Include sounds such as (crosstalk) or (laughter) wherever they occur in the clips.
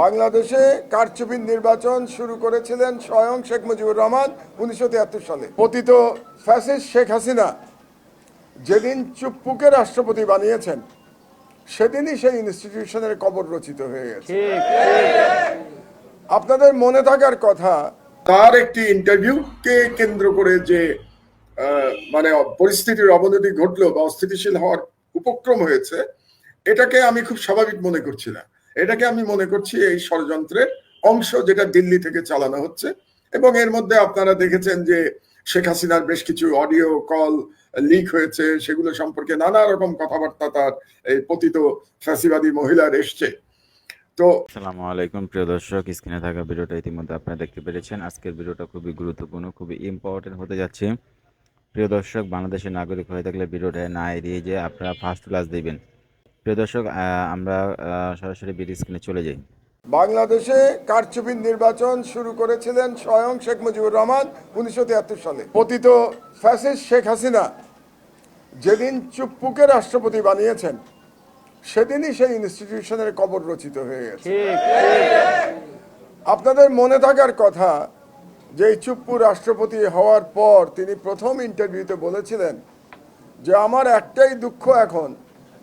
বাংলাদেশে কারচুপির নির্বাচন শুরু করেছিলেন স্বয়ং শেখ মুজিবুর রহমান উনিশশো তিয়াত্তর সালে। পতিত ফ্যাসিস্ট শেখ হাসিনা যেদিন চুপ্পুকে রাষ্ট্রপতি বানিয়েছেন সেদিনই সেই ইনস্টিটিউশনের কবর রচিত হয়ে গেছে। আপনাদের মনে থাকার কথা তার একটি ইন্টারভিউকে কেন্দ্র করে যে মানে পরিস্থিতির অবনতি ঘটলো বা অস্থিতিশীল হওয়ার উপক্রম হয়েছে এটাকে আমি খুব স্বাভাবিক মনে করছি না। এটাকে আমি মনে করছি এই ষড়যন্ত্রের অংশ যেটা দিল্লি থেকে চালানো হচ্ছে। এবং এর মধ্যে আপনারা দেখেছেন যে শেখ হাসিনার বেশ কিছু অডিও কল লিক হয়েছে, সেগুলো সম্পর্কে নানা রকম কথাবার্তা তার এই পতিত ফ্যাসিবাদী মহিলার এসছে। তো আসসালামু আলাইকুম, প্রিয় দর্শক, স্ক্রিনে থাকা ভিডিওটা ইতিমধ্যে আপনারা দেখতে পেরেছেন। আজকের ভিডিওটা খুবই গুরুত্বপূর্ণ, খুবই ইম্পর্টেন্ট হতে যাচ্ছে। প্রিয় দর্শক, বাংলাদেশের নাগরিক হয়ে থাকলে ভিডিওটা না এড়িয়ে যে আপনারা ফার্স্ট ক্লাস দিবেন। প্রিয় দর্শক আমরা সরাসরি ভিডিও স্ক্রিনে চলে যাই। বাংলাদেশে কারচুপির নির্বাচন শুরু করেছিলেন স্বয়ং শেখ মুজিবুর রহমান উনিশশো তিয়াত্তর সালে। পতিত ফ্যাসিস্ট শেখ হাসিনা যেদিন চুপ্পুকে রাষ্ট্রপতি বানিয়েছেন, সেদিনই সেই ইনস্টিটিউশনের কবর রচিত হয়ে গেছে। আপনাদের মনে থাকার কথা যে চুপ্পু রাষ্ট্রপতি হওয়ার পর তিনি প্রথম ইন্টারভিউতে বলেছিলেন যে, আমার একটাই দুঃখ এখন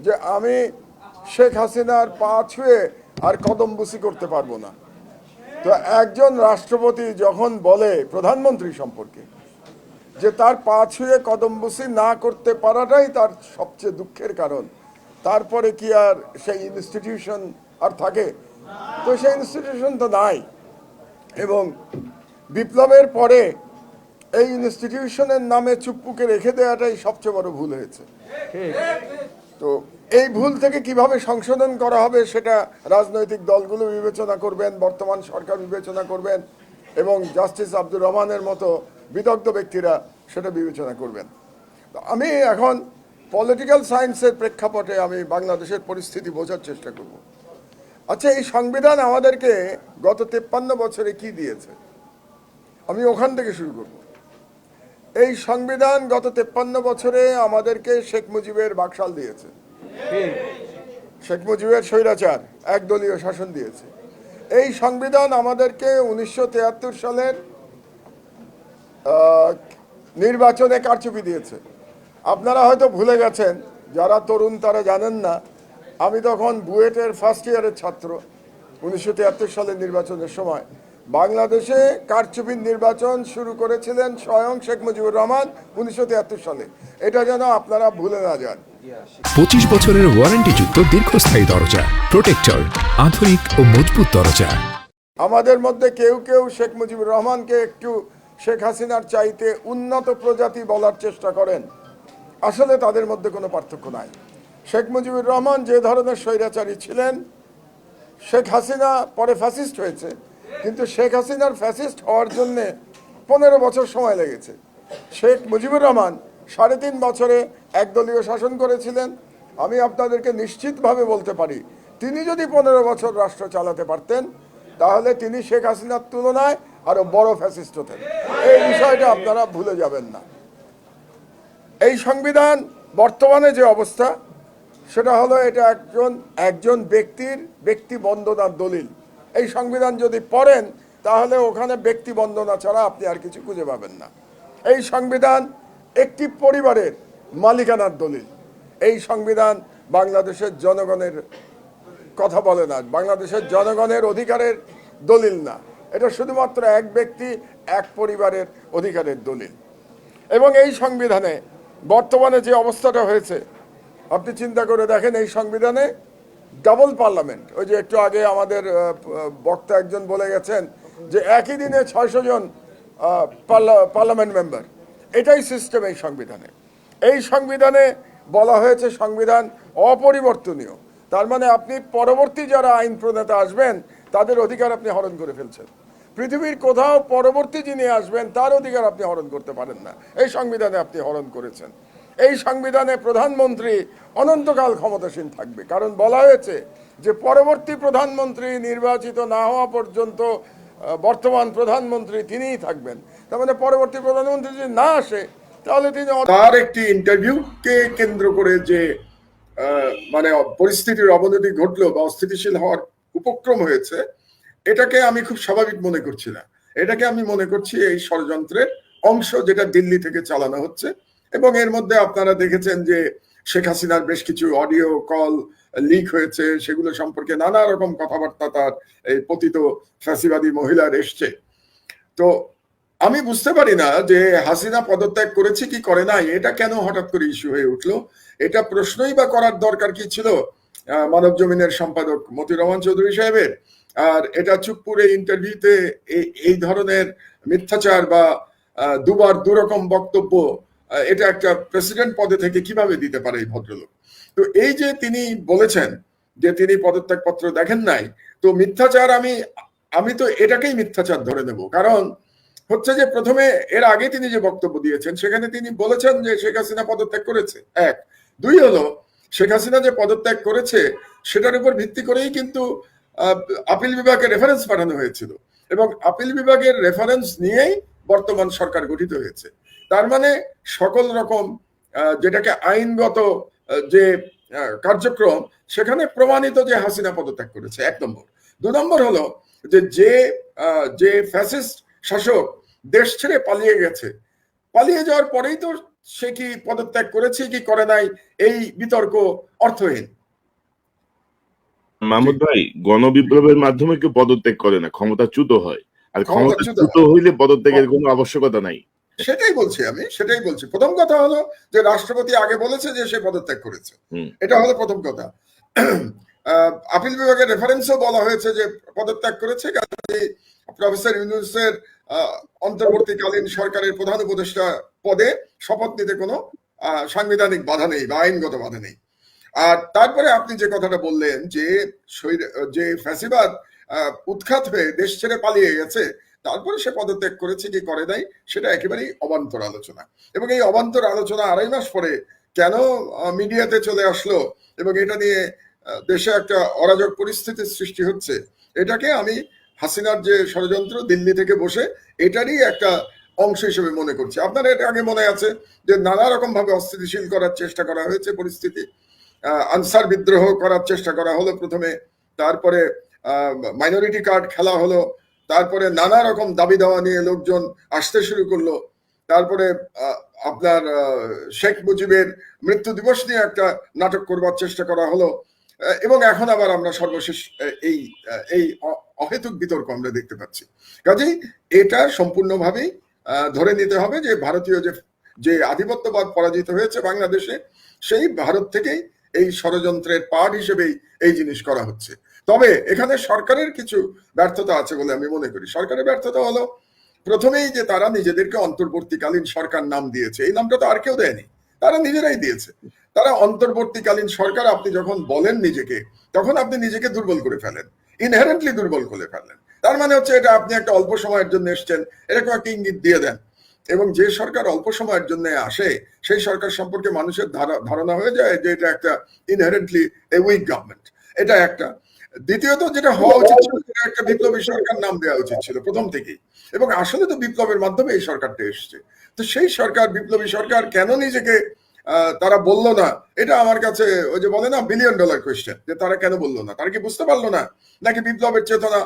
যে, আমি শেখ হাসিনার পা ছুঁয়ে আর কদমবুসি করতে পারব না। তো একজন রাষ্ট্রপতি যখন বলে প্রধানমন্ত্রী সম্পর্কে যে তার পা ছুঁয়ে কদমবুসি না করতে পারাটাই তার সবচেয়ে দুঃখের কারণ তারপরে কি আর সেই ইনস্টিটিউশন আর থাকে? তো সেই ইনস্টিটিউশন তো নাই। এবং বিপ্লবের পরে এই ইনস্টিটিউশনের নামে চুপ্পুকে রেখে দেওয়াটাই সবচেয়ে বড় ভুল হয়েছে। তো এই ভুল থেকে কীভাবে সংশোধন করা হবে সেটা রাজনৈতিক দলগুলো বিবেচনা করবেন, বর্তমান সরকার বিবেচনা করবেন এবং জাস্টিস আব্দুর রহমানের মতো বিদগ্ধ ব্যক্তিরা সেটা বিবেচনা করবেন। আমি এখন পলিটিক্যাল সায়েন্সের প্রেক্ষাপটে আমি বাংলাদেশের পরিস্থিতি বোঝার চেষ্টা করব। আচ্ছা এই সংবিধান আমাদেরকে গত তেপ্পান্ন বছরে কি দিয়েছে? আমি ওখান থেকে শুরু করব। এই সংবিধান গত তেপ্পান্ন বছরে আমাদেরকে শেখ মুজিবের বাকশাল দিয়েছে। শেখ মুজিবের স্বৈরাচার একদলীয় শাসন দিয়েছে। এই সংবিধান আমাদেরকে উনিশশো সালের নির্বাচনে কারচুপি দিয়েছে। আপনারা হয়তো ভুলে গেছেন, যারা তরুণ তারা জানেন না, আমি তখন বুয়েটের ফার্স্ট ইয়ারের ছাত্র, উনিশশো সালের নির্বাচনের সময়। বাংলাদেশে কারচুপির নির্বাচন শুরু করেছিলেন স্বয়ং শেখ মুজিবুর রহমান উনিশশো সালে। এটা যেন আপনারা ভুলে না যান। পঁচিশ বছরের ওয়ারেন্টিযুক্ত দীর্ঘস্থায়ী দরজা, প্রোটেক্টর, আধুনিক ও মজবুত দরজা। আমাদের মধ্যে কেউ কেউ শেখ মুজিবুর রহমানকে একটু শেখ হাসিনার চাইতে উন্নত প্রজাতি বলার চেষ্টা করেন। আসলে তাদের মধ্যে কোনো পার্থক্য নাই। শেখ মুজিবুর রহমান যে ধরনের স্বৈরাচারী ছিলেন, শেখ হাসিনা পরে ফ্যাসিস্ট হয়েছে, কিন্তু শেখ হাসিনার ফ্যাসিস্ট হওয়ার জন্যে পনেরো বছর সময় লেগেছে। শেখ মুজিবুর রহমান সাড়ে তিন বছরে একদলীয় শাসন করেছিলেন, আমি আপনাদেরকে নিশ্চিতভাবে বলতে পারি, তিনি যদি পনেরো বছর রাষ্ট্র চালাতে পারতেন, তাহলে তিনি শেখ হাসিনার তুলনায় আরও বড় ফ্যাসিস্ট হতেন। এই বিষয়টা আপনারা ভুলে যাবেন না। এই সংবিধান বর্তমানে যে অবস্থা, সেটা হলো এটা একজন একজন ব্যক্তির ব্যক্তি বন্দনার দলিল। এই সংবিধান যদি পড়েন, তাহলে ওখানে ব্যক্তি বন্দনা ছাড়া আপনি আর কিছু খুঁজে পাবেন না। এই সংবিধান একটি পরিবারের মালিকানার দলিল। এই সংবিধান বাংলাদেশের জনগণের কথা বলে না, বাংলাদেশের জনগণের অধিকারের দলিল না। এটা শুধুমাত্র এক ব্যক্তি, এক পরিবারের অধিকারের দলিল। এবং এই সংবিধানে বর্তমানে যে অবস্থাটা হয়েছে, আপনি চিন্তা করে দেখেন এই সংবিধানে ডাবল পার্লামেন্ট। ওই যে একটু আগে আমাদের বক্তা একজন বলে গেছেন যে একই দিনে ছয়শো জন পার্লা- পার্লামেন্ট মেম্বার। এটাই সিস্টেম এই সংবিধানে। এই সংবিধানে বলা হয়েছে সংবিধান অপরিবর্তনীয়। তার মানে আপনি পরবর্তী যারা আইন প্রণেতা আসবেন, তাদের অধিকার আপনি হরণ করে ফেলছেন। পৃথিবীর কোথাও পরবর্তী যিনি আসবেন, তার অধিকার আপনি হরণ করতে পারেন না। এই সংবিধানে আপনি হরণ করেছেন। এই সংবিধানে প্রধানমন্ত্রী অনন্তকাল ক্ষমতাসীন থাকবে। কারণ বলা হয়েছে যে পরবর্তী প্রধানমন্ত্রী নির্বাচিত না হওয়া পর্যন্ত বর্তমান প্রধানমন্ত্রী তিনিই থাকবেন। তার মানে পরবর্তী প্রধানমন্ত্রী যদি না আসে তাহলে তিনি তার একটি ইন্টারভিউকে কেন্দ্র করে যে মানে পরিস্থিতির অবনতি ঘটলো বা অস্থিতিশীল হওয়ার উপক্রম হয়েছে, এটাকে আমি খুব স্বাভাবিক মনে করছি না। এটাকে আমি মনে করছি এই ষড়যন্ত্রের অংশ যেটা দিল্লি থেকে চালানো হচ্ছে। এবং এর মধ্যে আপনারা দেখেছেন যে, শেখ হাসিনার বেশ কিছু অডিও কল লিক হয়েছে, সেগুলো সম্পর্কে নানা রকম কথাবার্তা তার এই পতিত ফ্যাসিবাদী মহিলার এসছে। তো আমি বুঝতে পারি না যে হাসিনা পদত্যাগ করেছে কি করে নাই, এটা কেন হঠাৎ করে ইস্যু হয়ে উঠল? এটা প্রশ্নই বা করার দরকার কি ছিল? মানব জমিনের সম্পাদক মতি রহমান চৌধুরী সাহেবের। আর এটা চুপপুরে ইন্টারভিউতে এই ধরনের মিথ্যাচার বা দুবার দুরকম বক্তব্য এটা একটা প্রেসিডেন্ট পদে থেকে কীভাবে দিতে পারে এই ভদ্রলোক? তো এই যে তিনি বলেছেন যে তিনি পদত্যাগ পত্র দেখেন নাই, তো মিথ্যাচার আমি আমি তো এটাকেই মিথ্যাচার ধরে নেব। কারণ হচ্ছে যে প্রথমে এর আগে তিনি যে বক্তব্য দিয়েছেন, সেখানে তিনি বলেছেন যে শেখ হাসিনা পদত্যাগ করেছে। এক। দুই হলো, শেখ হাসিনা যে পদত্যাগ করেছে, সেটার উপর ভিত্তি করেই কিন্তু আপিল বিভাগে রেফারেন্স পাঠানো হয়েছিল। এবং আপিল বিভাগের রেফারেন্স নিয়েই বর্তমান সরকার গঠিত হয়েছে। তার মানে সকল রকম যেটাকে আইনগত যে কার্যক্রম, সেখানে প্রমাণিত যে হাসিনা পদত্যাগ করেছে। এক নম্বর। দু নম্বর হলো যে যে ফ্যাসিস্ট শাসক দেশ ছেড়ে পালিয়ে গেছে। পালিয়ে যাওয়ার পরেই তো সে কি পদত্যাগ করেছে কি করে নাই এই বিতর্ক অর্থহীন। মাহমুদ ভাই গণবিপ্লবের মাধ্যমে কেউ পদত্যাগ করে না ক্ষমতাচ্যুত হয়। আর ক্ষমতাচ্যুত হইলে পদত্যাগের কোনো আবশ্যকতা নাই। সেটাই বলছি আমি সেটাই বলছি। প্রথম কথা হলো যে রাষ্ট্রপতি আগে বলেছে যে সে পদত্যাগ করেছে। এটা হলো প্রথম কথা। আপিল বিভাগের রেফারেন্সও বলা হয়েছে যে পদত্যাগ করেছে কাজে প্রফেসর ইউনুসের অন্তর্বর্তীকালীন সরকারের প্রধান উপদেষ্টা পদে শপথ নিতে কোনো সাংবিধানিক বাধা নেই বা আইনগত বাধা নেই। আর তারপরে আপনি যে কথাটা বললেন যে যে ফ্যাসিবাদ উৎখাত হয়ে দেশ ছেড়ে পালিয়ে গেছে, তারপরে সে পদত্যাগ করেছে কি করে নাই, সেটা একেবারেই অবান্তর আলোচনা। এবং এই অবান্তর আলোচনা আড়াই মাস পরে কেন মিডিয়াতে চলে আসলো এবং এটা নিয়ে দেশে একটা অরাজক পরিস্থিতির সৃষ্টি হচ্ছে, এটাকে আমি হাসিনার যে ষড়যন্ত্র দিল্লি থেকে বসে এটারই একটা অংশ হিসেবে মনে করছি। আপনার এটা আগে মনে আছে যে নানা রকম ভাবে অস্থিতিশীল করার চেষ্টা করা হয়েছে পরিস্থিতি। আনসার বিদ্রোহ করার চেষ্টা করা হলো প্রথমে, তারপরে মাইনরিটি কার্ড খেলা হলো, তারপরে নানা রকম দাবি দাওয়া নিয়ে লোকজন আসতে শুরু করল, তারপরে আপনার শেখ মুজিবের মৃত্যু দিবস নিয়ে একটা নাটক করবার চেষ্টা করা হলো এবং এখন আবার আমরা সর্বশেষ এই এই অহেতুক বিতর্ক আমরা দেখতে পাচ্ছি। কাজেই এটা সম্পূর্ণভাবেই ধরে নিতে হবে যে ভারতীয় যে যে আধিপত্যবাদ পরাজিত হয়েছে বাংলাদেশে, সেই ভারত থেকেই এই ষড়যন্ত্রের পার্ট হিসেবেই এই জিনিস করা হচ্ছে। তবে এখানে সরকারের কিছু ব্যর্থতা আছে বলে আমি মনে করি। সরকারের ব্যর্থতা হলো, প্রথমেই যে তারা নিজেদেরকে অন্তর্বর্তীকালীন সরকার নাম দিয়েছে, এই নামটা তো আর কেউ দেয়নি। তারা নিজেরাই দিয়েছে। তারা অন্তর্বর্তীকালীন সরকার, আপনি যখন বলেন নিজেকে, তখন আপনি নিজেকে দুর্বল করে ফেলেন ইনহেরেন্টলি দুর্বল করে ফেলেন। তার মানে হচ্ছে এটা আপনি একটা অল্প সময়ের জন্য এসছেন, এরকম একটা ইঙ্গিত দিয়ে দেন। এবং যে সরকার অল্প সময়ের জন্য আসে, সেই সরকার সম্পর্কে মানুষের ধারণা হয়ে যায় যে এটা একটা ইনহেরেন্টলি এ উইক গভর্নমেন্ট এটা একটা। দ্বিতীয়ত যেটা হওয়া উচিত ছিল, সেটা একটা বিপ্লবী সরকার নাম দেওয়া উচিত ছিল, প্রথম থেকেই। এবং আসলে তো বিপ্লবের মাধ্যমে এই সরকারটা এসছে। তো সেই সরকার, বিপ্লবী সরকার কেন নিজেকে তারা বলল না। এটা আমার কাছে ওই যে বলে না বিলিয়ন ডলার কোয়েশ্চেন যে তারা কেন বলল না? তারা কি বুঝতে পারল না? নাকি বিপ্লবের চেতনা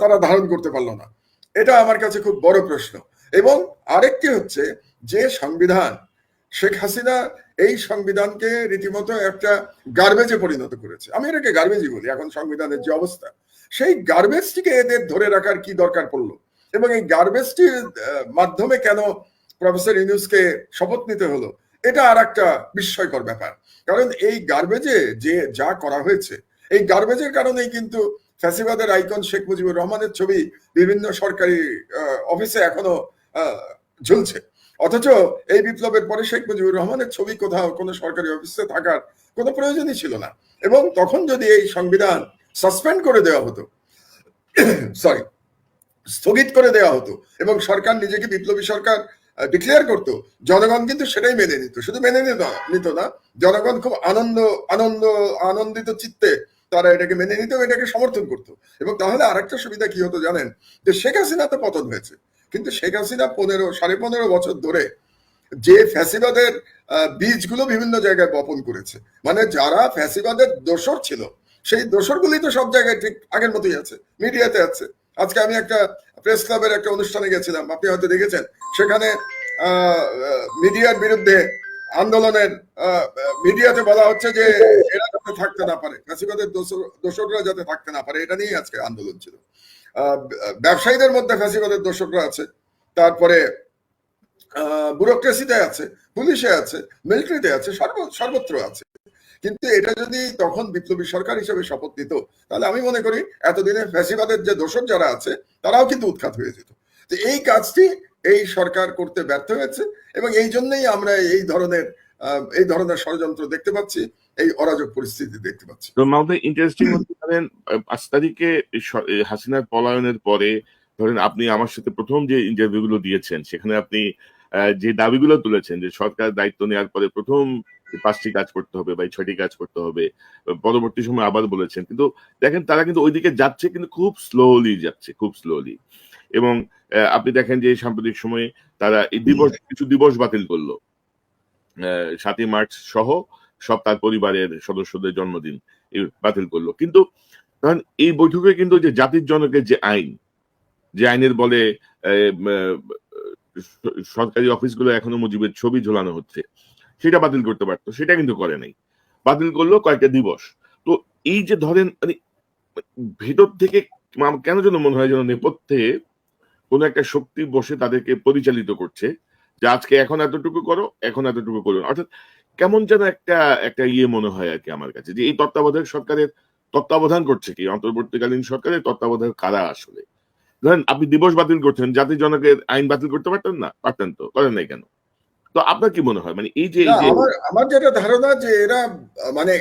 তারা ধারণ করতে পারল না? এটা আমার কাছে খুব বড় প্রশ্ন। এবং আরেকটি হচ্ছে যে সংবিধান, শেখ হাসিনা এই সংবিধানকে রীতিমতো একটা গার্বেজে পরিণত করেছে। আমি এটাকে গার্বেজই বলি, এখন সংবিধানের যে অবস্থা। সেই গার্বেজটিকে এদের ধরে রাখার কি দরকার পড়ল? এবং এই গার্বেজটির মাধ্যমে কেন প্রফেসর ইউনুসকে শপথ নিতে হলো? এটা আর একটা বিস্ময়কর ব্যাপার। কারণ এই গার্বেজে যে যা করা হয়েছে, এই গার্বেজের কারণেই কিন্তু ফ্যাসিবাদের আইকন শেখ মুজিবুর রহমানের ছবি বিভিন্ন সরকারি অফিসে এখনও ঝুলছে। অথচ এই বিপ্লবের পরে শেখ মুজিবুর রহমানের ছবি কোথাও কোনো সরকারি অফিসে থাকার কোনো প্রয়োজনই ছিল না। এবং তখন যদি এই সংবিধান সাসপেন্ড করে দেওয়া হতো (coughs) সরি স্থগিত করে দেওয়া হতো এবং সরকার নিজেকে বিপ্লবী সরকার ডিক্লেয়ার করতো। জনগণ কিন্তু সেটাই মেনে নিত। শুধু মেনে নিত নিত না। জনগণ খুব আনন্দ আনন্দ, আনন্দিত চিত্তে তারা এটাকে মেনে নিত এটাকে সমর্থন করতো। এবং তাহলে আরেকটা সুবিধা কি হতো জানেন? যে শেখ হাসিনা তো পতন হয়েছে। কিন্তু শেখ হাসিনা পনেরো, সাড়ে পনেরো বছর ধরে যে ফ্যাসিবাদের বীজগুলো বিভিন্ন জায়গায় বপন করেছে। মানে যারা ফ্যাসিবাদের দোষর ছিল, সেই দোষরগুলি তো সব জায়গায় ঠিক আগের মতোই আছে, মিডিয়াতে আছে। আজকে আমি একটা প্রেস ক্লাবের একটা অনুষ্ঠানে গেছিলাম, আপনি হয়তো দেখেছেন। সেখানে মিডিয়ার বিরুদ্ধে আন্দোলনের মিডিয়াতে বলা হচ্ছে যে এরা যাতে থাকতে না পারে, ফ্যাসিবাদের দোসররা যাতে থাকতে না পারে, এটা নিয়েই আজকে আন্দোলন ছিল। ব্যবসায়ীদের মধ্যে ফ্যাসিবাদের দোসররা আছে, তারপরে ব্যুরোক্রেসিতে আছে, পুলিশে আছে মিলিটারিতে আছে, সর্ব- সর্বত্র আছে। কিন্তু এটা যদি তখন বিপ্লবী সরকার হিসেবে শপথ নিত তাহলে আমি মনে করি এতদিনে ফ্যাসিবাদের যে দোষর যারা আছে তারাও কিন্তু উৎখাত হয়ে যেত। তো এই কাজটি এই সরকার করতে ব্যর্থ হয়েছে এবং এই জন্যই আমরা এই ধরনের এই ধরনের ষড়যন্ত্র দেখতে পাচ্ছি এই অরাজক পরিস্থিতি দেখতে পাচ্ছি। ইন্টারেস্টিং ধরেন আহ, পাঁচ তারিখে হাসিনার পলায়নের পরে ধরেন আপনি আমার সাথে প্রথম যে ইন্টারভিউ গুলো দিয়েছেন সেখানে আপনি যে দাবিগুলো তুলেছেন যে সরকার দায়িত্ব নেওয়ার পরে প্রথম পাঁচটি কাজ করতে হবে বা এই ছয়টি কাজ করতে হবে পরবর্তী সময় আবার বলেছেন। কিন্তু দেখেন তারা কিন্তু ওইদিকে যাচ্ছে কিন্তু খুব স্লোলি যাচ্ছে খুব স্লোলি এবং আপনি দেখেন যে সাম্প্রতিক সময়ে তারা এই দিবস কিছু দিবস বাতিল করল। সাতই মার্চ সহ সব তার পরিবারের সদস্যদের জন্মদিন বাতিল করল। কিন্তু কারণ এই বৈঠকে কিন্তু যে জাতির জনকের যে আইন যে আইনের বলে সরকারি অফিসগুলো এখনও মুজিবের ছবি ঝোলানো হচ্ছে। সেটা বাতিল করতে পারতো, সেটা কিন্তু করে নাই। বাতিল করল কয়েকটা দিবস। তো এই যে ধরেন মানে ভেতর থেকে কেন যেন মনে হয় যেন নেপথ্যে কোনো একটা শক্তি বসে তাদেরকে পরিচালিত করছে যে আজকে এখন এতটুকু করো, এখন এতটুকু করো অর্থাৎ কেমন যেন একটা একটা ইয়ে মনে হয় আর কি আমার কাছে যে এই তত্ত্বাবধায়ক সরকারের তত্ত্বাবধান করছে কি? অন্তর্বর্তীকালীন সরকারের তত্ত্বাবধায়ক কারা আসলে? ধরেন আপনি দিবস বাতিল করছেন, জাতির জনকের আইন বাতিল করতে পারতেন না? পারতেন তো, করেন নাই কেন? তো আপনার কি মনে হয়? মানে এই যে আমার আমার যেটা ধারণা যে এরা মানে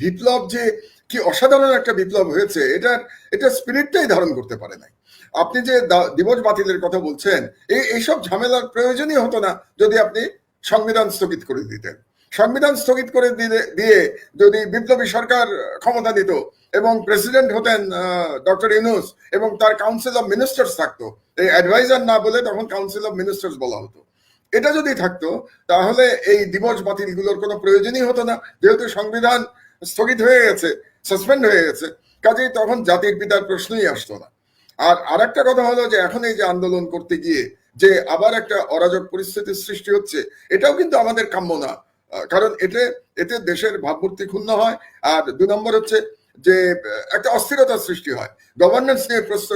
বিপ্লব যে কি অসাধারণ একটা বিপ্লব হয়েছে এটার এটা স্পিরিটটাই ধারণ করতে পারে নাই। আপনি যে দিবস বাতিলের কথা বলছেন এই এইসব ঝামেলার প্রয়োজনই হতো না যদি আপনি সংবিধান স্থগিত করে দিতেন। সংবিধান স্থগিত করে দিলে দিয়ে যদি বিপ্লবী সরকার ক্ষমতা দিত এবং প্রেসিডেন্ট হতেন ডক্টর ইউনুস এবং তার কাউন্সিল অফ মিনিস্টার্স থাকতো এই অ্যাডভাইজার না বলে তখন কাউন্সিল অফ মিনিস্টার্স বলা হতো। এটা যদি থাকতো, তাহলে এই দিবস বাতিলগুলোর কোনো প্রয়োজনই হতো না। যেহেতু সংবিধান স্থগিত হয়ে গেছে, সাসপেন্ড হয়ে গেছে, কাজেই তখন জাতির পিতার প্রশ্নই আসতো না। আর আরেকটা কথা হলো যে, এখন এই যে আন্দোলন করতে গিয়ে যে আবার একটা অরাজক পরিস্থিতির সৃষ্টি হচ্ছে, এটাও কিন্তু আমাদের কাম্য না। কারণ এতে এতে দেশের ভাবমূর্তি ক্ষুণ্ণ হয়। আর দুই নম্বর হচ্ছে যে একটা অস্থিরতার সৃষ্টি হয় গভর্নেন্স নিয়ে প্রশ্ন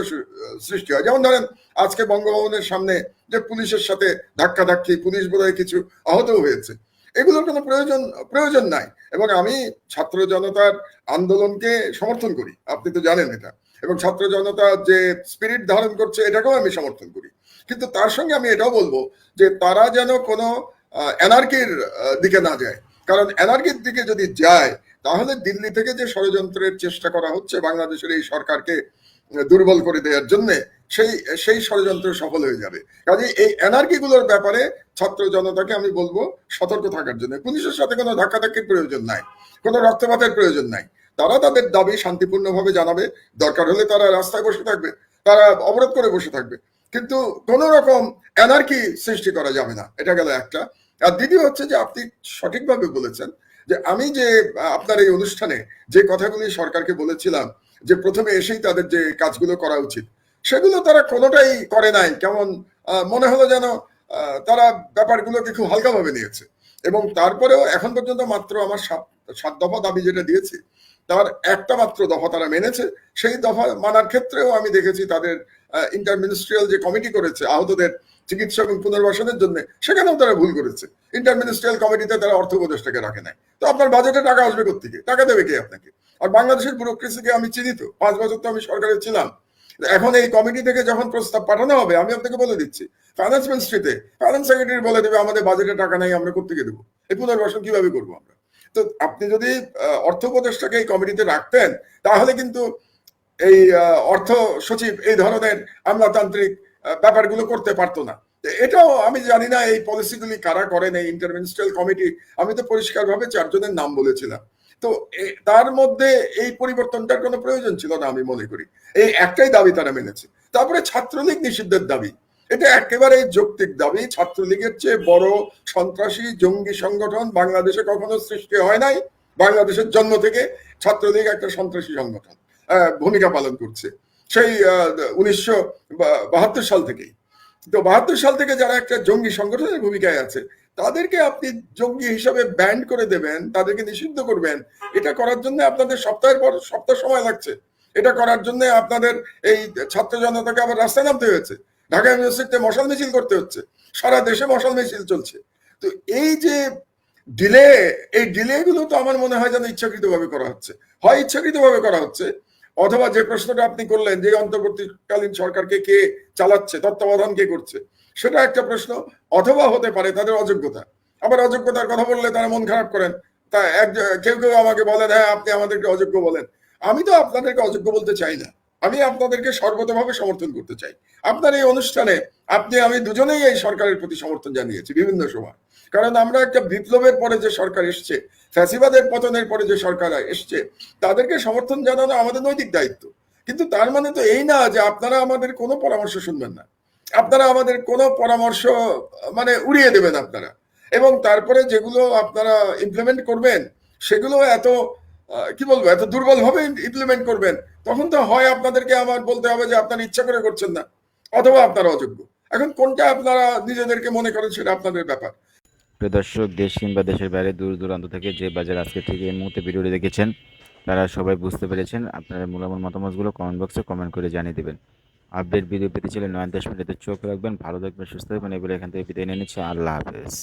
সৃষ্টি হয়। যেমন ধরেন, আজকে বঙ্গভবনের সামনে যে পুলিশের সাথে ধাক্কাধাক্কি, পুলিশ বোধহয় কিছু আহত হয়েছে, এগুলোর কোনো প্রয়োজন প্রয়োজন নাই। এবং আমি ছাত্র জনতার আন্দোলনকে সমর্থন করি, আপনি তো জানেন এটা। এবং ছাত্র জনতা যে স্পিরিট ধারণ করছে, এটাকেও আমি সমর্থন করি। কিন্তু তার সঙ্গে আমি এটাও বলব যে, তারা যেন কোনো এনার্কির দিকে না যায়। কারণ এনার্কির দিকে যদি যায় তাহলে দিল্লি থেকে যে ষড়যন্ত্রের চেষ্টা করা হচ্ছে বাংলাদেশের এই সরকারকে দুর্বল করে দেওয়ার জন্য, সেই সেই ষড়যন্ত্র সফল হয়ে যাবে। কাজে এই এনার্কি গুলোর ব্যাপারে ছাত্র জনতাকে আমি বলব, সতর্ক থাকার জন্য। পুলিশের সাথে কোনো ধাক্কাধাক্কির প্রয়োজন নাই, কোনো রক্তপাতের প্রয়োজন নাই। তারা তাদের দাবি শান্তিপূর্ণভাবে জানাবে, দরকার হলে তারা রাস্তায় বসে থাকবে, তারা অবরোধ করে বসে থাকবে। কিন্তু কোন রকম এনার্কি সৃষ্টি করা যাবে না। এটা গেল একটা। আর দ্বিতীয় হচ্ছে যে আপনি সঠিকভাবে বলেছেন যে আমি যে আপনার এই অনুষ্ঠানে যে কথাগুলি সরকারকে বলেছিলাম, যে প্রথমে এসেই তাদের যে কাজগুলো করা উচিত, সেগুলো তারা কোনোটাই করে নাই। কেমন মনে হলো যেন তারা ব্যাপারগুলোকে খুব হালকাভাবে নিয়েছে। এবং তারপরেও এখন পর্যন্ত মাত্র আমার সাত সাত দফা দাবি যেটা দিয়েছি, তার একটা মাত্র দফা তারা মেনেছে, সেই দফা মানার ক্ষেত্রেও আমি দেখেছি তাদের ইন্টারমিনিস্ট্রিয়াল যে কমিটি করেছে, আহতদের চিকিৎসা এবং পুনর্বাসনের জন্য, সেখানেও তারা ভুল করেছে। ইন্টারমিনিস্ট্রিয়াল কমিটিতে তারা অর্থ উপদেষ্টাকে রাখে নাই। তো আপনার বাজেটে টাকা আসবে কোথেকে টাকা দেবে কে আপনাকে? আর বাংলাদেশের ব্যুরোক্রেসিকে আমি চিনি তো। পাঁচ বছর তো আমি সরকারে ছিলাম। এখন এই কমিটি থেকে যখন প্রস্তাব পাঠানো হবে, আমি আপনাকে বলে দিচ্ছি ফাইন্যান্স মিনিস্ট্রিতে ফাইন্যান্স সেক্রেটারি বলে দেবে, আমাদের বাজেটে টাকা নাই, আমরা কোথেকে দেবো? এই পুনর্বাসন কীভাবে করব আমরা? তো আপনি যদি অর্থ উপদেষ্টাকে এই কমিটিতে রাখতেন, তাহলে কিন্তু এই অর্থ সচিব এই ধরনের আমলাতান্ত্রিক ব্যাপারগুলো করতে পারতো না। এটাও আমি জানি না এই পলিসিগুলি কারা করেন, এই ইন্টারমিনিস্ট্রিয়াল কমিটি আমি তো পরিষ্কারভাবে চারজনের নাম বলেছিলাম। তো তার মধ্যে এই পরিবর্তনটার কোনো প্রয়োজন ছিল না আমি মনে করি। এই একটাই দাবি তারা মেনেছে। তারপরে ছাত্রলীগ নিষিদ্ধের দাবি। এটা একেবারে যৌক্তিক দাবি। ছাত্রলীগের চেয়ে বড় সন্ত্রাসী জঙ্গি সংগঠন বাংলাদেশে কখনো সৃষ্টি হয় নাই। বাংলাদেশের জন্ম থেকে ছাত্রলীগ একটা সন্ত্রাসী সংগঠন। ভূমিকা পালন করছে। সেই উনিশশো বাহাত্তর সাল থেকেই। তো বাহাত্তর সাল থেকে যারা একটা জঙ্গি সংগঠনের ভূমিকায় আছে, তাদেরকে আপনি জঙ্গি হিসাবে ব্যান্ড করে দেবেন, তাদেরকে নিষিদ্ধ করবেন। এটা করার জন্য আপনাদের সপ্তাহের পর সপ্তাহ সময় লাগছে। এটা করার জন্য আপনাদের এই ছাত্র জনতাকে আবার রাস্তায় নামতে হয়েছে। ঢাকা ইউনিভার্সিটিতে মশাল মিছিল করতে হচ্ছে। সারা দেশে মশাল মিছিল চলছে। তো এই যে ডিলে এই ডিলে গুলো তো আমার মনে হয় যেন ইচ্ছাকৃতভাবে করা হচ্ছে। হয় ইচ্ছাকৃতভাবে করা হচ্ছে অথবা যে প্রশ্নটা আপনি করলেন যে অন্তর্বর্তীকালীন সরকারকে কে চালাচ্ছে, তত্ত্বাবধান কে করছে, সেটা একটা প্রশ্ন, অথবা হতে পারে তাদের অযোগ্যতা। আবার অযোগ্যতার কথা বললে তারা মন খারাপ করেন। তা এক, কেউ কেউ আমাকে বলেন হ্যাঁ আপনি আমাদেরকে অযোগ্য বলেন। আমি তো আপনাদেরকে অযোগ্য বলতে চাই না। আমি আপনাদেরকে সর্বতভাবে সমর্থন করতে চাই। আপনার এই অনুষ্ঠানে আপনি, আমি দুজনেই এই সরকারের প্রতি সমর্থন জানিয়েছি বিভিন্ন সময়। কারণ আমরা একটা বিপ্লবের পরে যে সরকার এসছে ফ্যাসিবাদের পতনের পরে যে সরকার এসছে, তাদেরকে সমর্থন জানানো আমাদের নৈতিক দায়িত্ব। কিন্তু তার মানে তো এই না যে আপনারা আমাদের কোনো পরামর্শ শুনবেন না। আপনারা আমাদের কোনো পরামর্শ মানে উড়িয়ে দেবেন আপনারা। এবং তারপরে যেগুলো আপনারা ইমপ্লিমেন্ট করবেন, সেগুলো এত কি বলব, এত দুর্বল ভাবে ইমপ্লিমেন্ট করবেন, তখন তো হয় আপনাদেরকে আমার বলতে হবে যে আপনারা ইচ্ছা করে করছেন না, অথবা আপনারা অযোগ্য। এখন কোনটা আপনারা নিজেদেরকে মনে করেন সেটা আপনাদের ব্যাপার। প্রিয় দর্শক, দেশ কিংবা দেশের বাইরে দূর দূরান্ত থেকে যে বাজার আজকে থেকে এই মুহূর্তে ভিডিওটি দেখেছেন, তারা সবাই বুঝতে পেরেছেন আপনারা মূল্যবান মতামতগুলো কমেন্ট বক্সে কমেন্ট করে জানিয়ে দেবেন। আপডেট ভিডিও পেতে চাইলে নয় দশ মিনিটে চোখ রাখবেন, ভালো থাকবেন, সুস্থ থাকবেন এবারে এখান থেকে বিদায় নিয়ে নিচ্ছে। আল্লাহ হাফেজ।